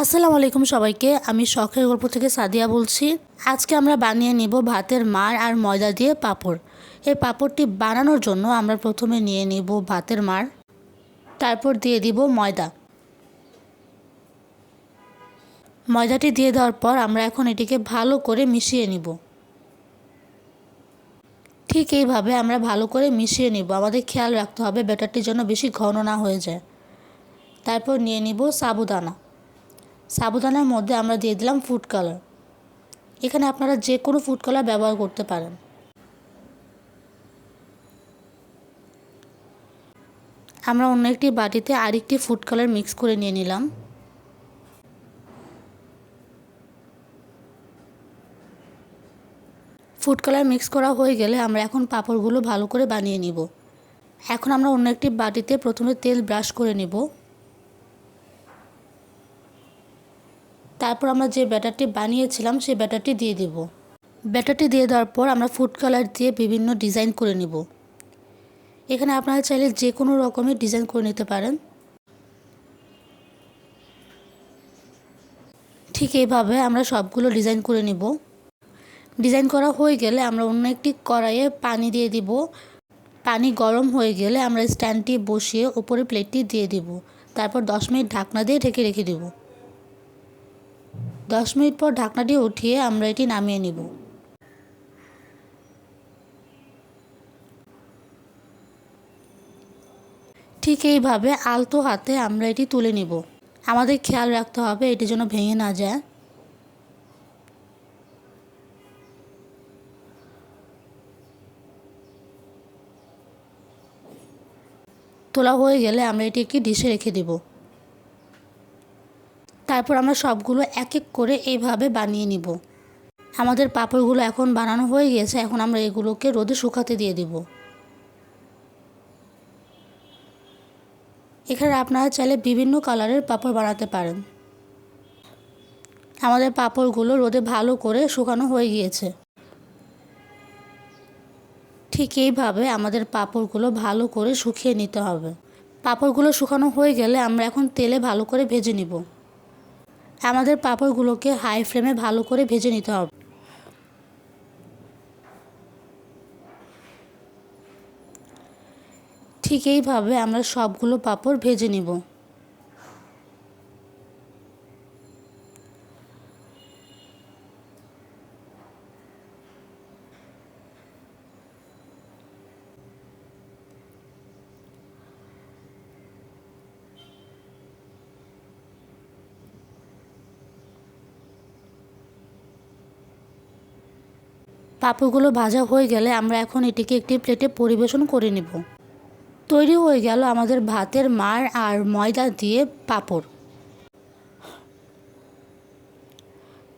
আসসালামু আলাইকুম সবাইকে, আমি শখের গল্প থেকে সাদিয়া বলছি। আজকে আমরা বানিয়ে নিব ভাতের মার আর ময়দা দিয়ে পাঁপড়। এই পাঁপড়টি বানানোর জন্য আমরা প্রথমে নিয়ে নিব ভাতের মার তারপর দিয়ে দিব ময়দা। ময়দাটি দিয়ে দেওয়ার পর আমরা এখন এটিকে ভালো করে মিশিয়ে নিব। ঠিক এইভাবে আমরা ভালো করে মিশিয়ে নিব। আমাদের খেয়াল রাখতে হবে ব্যাটারটি যেন বেশি ঘন না হয়ে যায়। তারপর নিয়ে নিব সাবুদানা। সাবুদানার মধ্যে আমরা দিয়ে দিলাম ফুড কালার এখানে আপনারা যে কোনো ফুড কালার ব্যবহার করতে পারেন। আমরা অন্য একটি বাটিতে আরেকটি ফুড কালার মিক্স করে নিয়ে নিলাম। ফুড কালার মিক্স করা হয়ে গেলে আমরা এখন পাঁপড়গুলো ভালো করে বানিয়ে নিব। এখন আমরা অন্য একটি বাটিতে প্রথমে তেল ব্রাশ করে নিব। তারপর আমরা যে ব্যাটারটি বানিয়েছিলাম, সেই ব্যাটারটি দিয়ে দেব। ব্যাটারটি দিয়ে দেওয়ার পর আমরা ফুড কালার দিয়ে বিভিন্ন ডিজাইন করে নিব। এখানে আপনারা চাইলে যে কোনো রকমের ডিজাইন করে নিতে পারেন। ঠিক এইভাবে আমরা সবগুলো ডিজাইন করে নিব। ডিজাইন করা হয়ে গেলে আমরা অন্য একটি কড়াইয়ে পানি দিয়ে দিব। পানি গরম হয়ে গেলে আমরা স্ট্যান্ডটি বসিয়ে উপরে প্লেটটি দিয়ে দিব। তারপর দশ মিনিট ঢাকনা দিয়ে ঢেকে রেখে দেব। দশ মিনিট পর ঢাকনাটি উঠিয়ে আমরা এটি নামিয়ে নিব। ঠিক এইভাবে আলতো হাতে আমরা এটি তুলে নিব। আমাদের খেয়াল রাখতে হবে এটি যেন ভেঙে না যায়। তোলা হয়ে গেলে আমরা এটি একটি ডিশে রেখে দেব। তারপর আমরা সবগুলো এক এক করে এইভাবে বানিয়ে নিব। আমাদের পাঁপড়গুলো এখন বানানো হয়ে গেছে এখন আমরা এগুলোকে রোদে শুকাতে দিয়ে দিব। এখানে আপনারা চাইলে বিভিন্ন কালারের পাঁপড় বানাতে পারেন। আমাদের পাঁপড়গুলো রোদে ভালো করে শুকানো হয়ে গিয়েছে। ঠিক এইভাবে আমাদের পাঁপড়গুলো ভালো করে শুকিয়ে নিতে হবে। পাঁপড়গুলো শুকানো হয়ে গেলে আমরা এখন তেলে ভালো করে ভেজে নিব। আমাদের পাঁপড়গুলোকে হাই ফ্লেমে ভালো করে ভেজে নিতে হবে। ঠিক এইভাবে আমরা সবগুলো পাঁপড় ভেজে নিব। পাঁপড়গুলো ভাজা হয়ে গেলে আমরা এখন এটিকে একটি প্লেটে পরিবেশন করে নেব। তৈরি হয়ে গেল আমাদের ভাতের মার আর ময়দা দিয়ে পাঁপড়।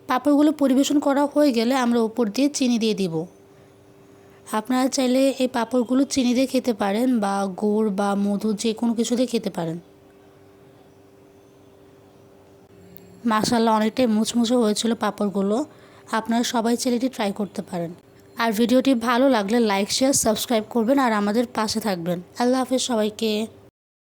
পাঁপড়গুলো পরিবেশন করা হয়ে গেলে আমরা উপর দিয়ে চিনি দিয়ে দিব। আপনারা চাইলে এই পাঁপড়গুলো চিনি দিয়ে খেতে পারেন বা গুড় বা মধু যে কোনো কিছু দিয়ে খেতে পারেন। মাসাল্লাহ অনেকটাই মুচমুচে হয়েছিল পাঁপড়গুলো। আপনারা সবাই ছেলেটি ট্রাই করতে পারেন। আর ভিডিওটি ভালো লাগলে লাইক শেয়ার সাবস্ক্রাইব করবেন আর আমাদের পাশে থাকবেন। আল্লাহ হাফেজ সবাইকে।